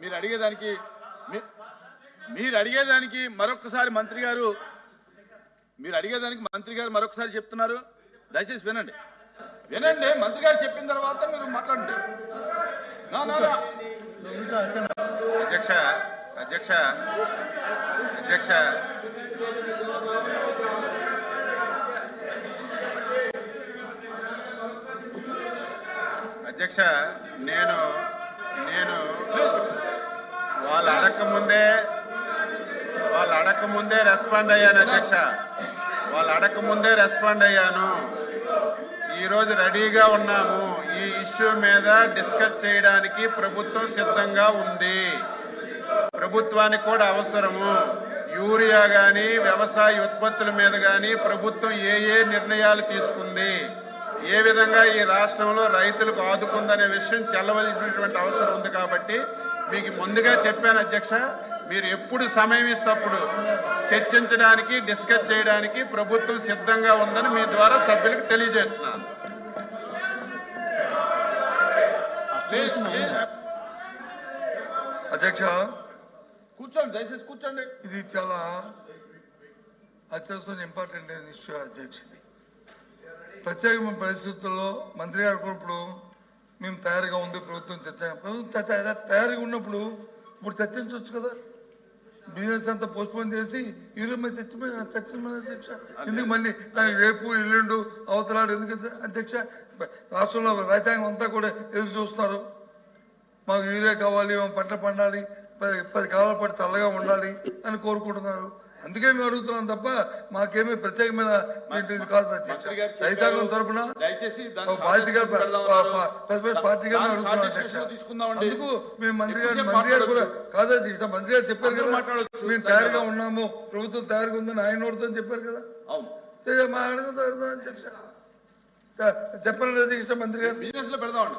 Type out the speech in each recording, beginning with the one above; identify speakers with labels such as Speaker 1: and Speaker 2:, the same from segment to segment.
Speaker 1: మీరు అడిగేదానికి మీ- మీరు అడిగేదానికి మరొకసారి మంత్రి గారు మీరు అడిగేదానికి మంత్రి గారు మరొకసారి చెప్తున్నారు. దయచేసి వినండి. వినండి మంత్రి గారు చెప్పిన తర్వాత మీరు మాట్లాడండి. నా, నా.
Speaker 2: అధ్యక్ష అధ్యక్ష అధ్యక్ష. అధ్యక్ష నేను నేను వాళ్ళు అడక్క ముందే వాళ్ళు అడక్క ముందే రెస్పాండ్ అయ్యాను అధ్యక్ష. వాళ్ళు అడక్క ముందే రెస్పాండ్ అయ్యాను. ఈరోజు రెడీగా ఉన్నాము. ఈ ఇష్యూ మీద డిస్కస్ చేయడానికి ప్రభుత్వం సిద్ధంగా ఉంది. ప్రభుత్వానికి కూడా అవసరము. యూరియా కానీ వ్యవసాయ ఉత్పత్తుల మీద కానీ ప్రభుత్వం ఏ ఏ నిర్ణయాలు తీసుకుంది? ఏ విధంగా ఈ రాష్ట్రంలో రైతులకు ఆదుకుందనే విషయం చెల్లవలసినటువంటి అవసరం ఉంది కాబట్టి మీకు ముందుగా చెప్పాను అధ్యక్ష మీరు ఎప్పుడు సమయం ఇస్తప్పుడు చర్చించడానికి డిస్కస్ చేయడానికి ప్రభుత్వం సిద్ధంగా ఉందని మీ ద్వారా సభ్యులకు తెలియజేస్తున్నాను.
Speaker 3: అధ్యక్ష.
Speaker 1: కూర్చోండి దయచేసి కూర్చోండి.
Speaker 3: ఇది చాలా అత్యవసరం ఇంపార్టెంట్ అయిన ఇష్యూ అధ్యక్ష ఇది. ప్రత్యేకమైన పరిస్థితుల్లో మంత్రి గారు ఇప్పుడు మేము తయారుగా ఉంది ప్రభుత్వం చర్చ ప్రభుత్వం తయారుగా ఉన్నప్పుడు ఇప్పుడు చర్చించవచ్చు కదా. బిజినెస్ అంతా పోస్ట్పోన్ చేసి ఈరోజు చర్చ చర్చ అధ్యక్ష? ఎందుకు మళ్ళీ దానికి రేపు ఎల్లుండు అవతలాడు ఎందుకు అధ్యక్ష? రాష్ట్రంలో రైతాంగం అంతా కూడా ఎదురు చూస్తున్నారు. మాకు యూరియా కావాలి మేము పంట పండాలి పది పది కాలాల పాటు చల్లగా ఉండాలి అని కోరుకుంటున్నారు అందుకే మేము అడుగుతున్నాం తప్ప మాకేమీ ప్రత్యేకమైన ఇది కాదు
Speaker 1: గారు.
Speaker 3: రైతాంగం పార్టీగా పార్టీగా అడుగుతున్నాం అధ్యక్ష.
Speaker 1: డిస్కషన్ తీసుకుందామండి.
Speaker 3: అందుకు మేము మంత్రి గారు మంత్రి గారు కూడా. కాదు మంత్రి గారు చెప్పారు కదా. మేము తయారుగా ఉన్నాము ప్రభుత్వం తయారుగా ఉందని ఆయన నోడుతో చెప్పారు కదా మా అడుగుతా అధ్యక్ష చెప్పండి అధ్యక్ష మంత్రి గారు
Speaker 1: బిజినెస్లో పెడదామండి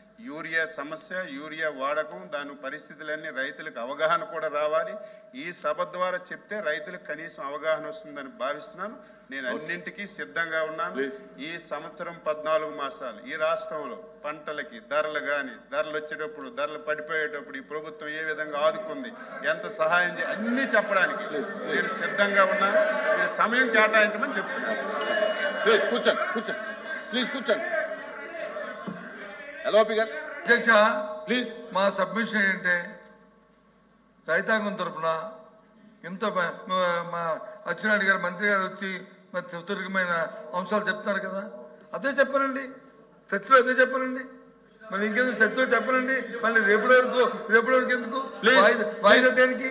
Speaker 2: యూరియా సమస్య యూరియా వాడకం దాని పరిస్థితులన్నీ రైతులకు అవగాహన కూడా రావాలి. ఈ సభ ద్వారా చెప్తే రైతులకు కనీసం అవగాహన వస్తుందని భావిస్తున్నాను. నేను అన్నింటికీ సిద్ధంగా ఉన్నాను. ఈ సంవత్సరం పద్నాలుగు మాసాలు. ఈ రాష్ట్రంలో పంటలకి ధరలు కానీ ధరలు వచ్చేటప్పుడు ధరలు పడిపోయేటప్పుడు ఈ ప్రభుత్వం ఏ విధంగా ఆదుకుంది ఎంత సహాయం చే అన్నీ చెప్పడానికి నేను సిద్ధంగా ఉన్నాను. మీరు సమయం కేటాయించమని చెప్తున్నాను.
Speaker 1: కూర్చోండి కూర్చోండి. ప్లీజ్ కూర్చోండి. గారు
Speaker 3: అధ్యక్ష
Speaker 1: ప్లీజ్
Speaker 3: మా సబ్మిషన్ ఏంటంటే రైతాంగం తరపున ఇంత మ- అచ్చెన్నాయుడు గారు మంత్రి గారు వచ్చి మరి సుదీర్ఘమైన అంశాలు చెప్తున్నారు కదా. అదే చెప్పనండి. చర్చలో అదే చెప్పనండి. మరి ఇంకెందుకు చర్చలో చెప్పనండి? మళ్ళీ రేపటి వరకు రేపటి వరకు ఎందుకు? వాయిదా దేనికి?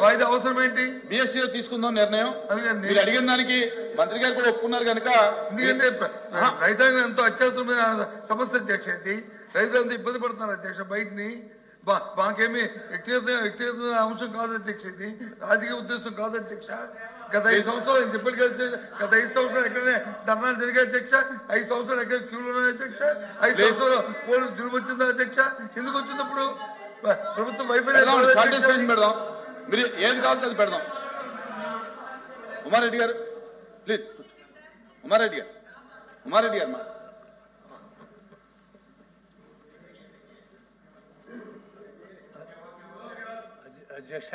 Speaker 3: వాయిదా అవసరం ఏంటి
Speaker 1: బిఎస్సీ తీసుకుందాం నిర్ణయం. మీరు అడిగిన దానికి మంత్రి గారు కూడా ఒప్పుకున్నారు కనుక
Speaker 3: ఎందుకంటే రైతాంగం ఎంతో అత్యవసరమైన సమస్య అధ్యక్ష ఇది. రైతులంతా ఇబ్బంది పడుతున్నారు అధ్యక్ష బయటని. బా- మాకేమీ వ్యక్తిగత వ్యక్తిగతమైన అంశం కాదు అధ్యక్ష ఇది. రాజకీయ ఉద్దేశం కాదు అధ్యక్ష. గత ఐదు సంవత్సరాలు నేను చెప్పాను కదా అధ్యక్ష. గత ఐదు సంవత్సరాలు ఎక్కడనే ధర్నాలు జరిగాయి అధ్యక్ష. ఐదు సంవత్సరాలు ఎక్కడ క్యూలు ఉన్నాయి అధ్యక్ష? ఐదు. సంవత్సరాలు పోలీసు జులుము వచ్చిందా అధ్యక్ష? ఎందుకు వచ్చినప్పుడు ప్రభుత్వం
Speaker 1: పెడదాం.
Speaker 3: వైఫల్యం
Speaker 1: మీరు ఏది కావాలంటే అది పెడదాం. ఉమారెడ్డి గారు ప్లీజ్ ఉమారెడ్డి గారు ఉమారెడ్డి గారు మా
Speaker 4: అధ్యక్ష